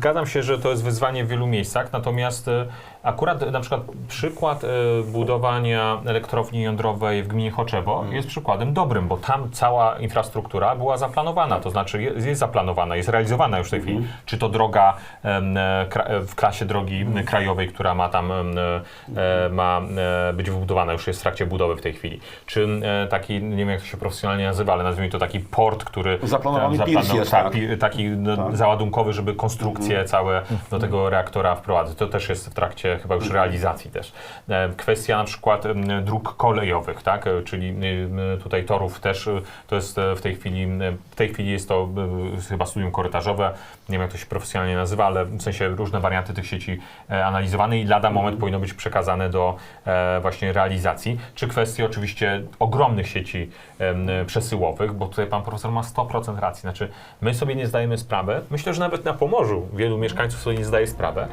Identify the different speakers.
Speaker 1: zgadzam się, że to jest wyzwanie w wielu miejscach, natomiast e, akurat na przykład przykład e, budowania elektrowni jądrowej w gminie Choczewo jest przykładem dobrym, bo tam cała infrastruktura była zaplanowana, to znaczy jest, jest zaplanowana, jest realizowana już w tej chwili. Czy to droga e, kra- e, w klasie drogi m, krajowej, która ma tam e, ma być wybudowana, już jest w trakcie budowy w tej chwili. Czy taki, nie wiem jak to się profesjonalnie nazywa, ale nazwijmy to taki port, który
Speaker 2: Zaplanowany pirs jest,
Speaker 1: tak,
Speaker 2: tak.
Speaker 1: pi- taki no,
Speaker 2: Tak.
Speaker 1: załadunkowy, żeby konstrukcje całe do tego reaktora wprowadzić. To też jest w trakcie chyba już realizacji też. E, Kwestia na przykład dróg kolejowych, tak, E, czyli tutaj torów też, e, to jest w tej chwili, w tej chwili jest to chyba studium korytarzowe, nie wiem jak to się profesjonalnie nazywa, ale w sensie różne warianty tych sieci analizowane i lada moment powinno być przekazane do właśnie realizacji. Czy kwestie oczywiście ogromnych sieci przesyłowych, bo tutaj pan profesor ma 100% racji. Znaczy, my sobie nie zdajemy sprawy, myślę, że nawet na Pomorzu wielu mieszkańców sobie nie zdaje sprawy,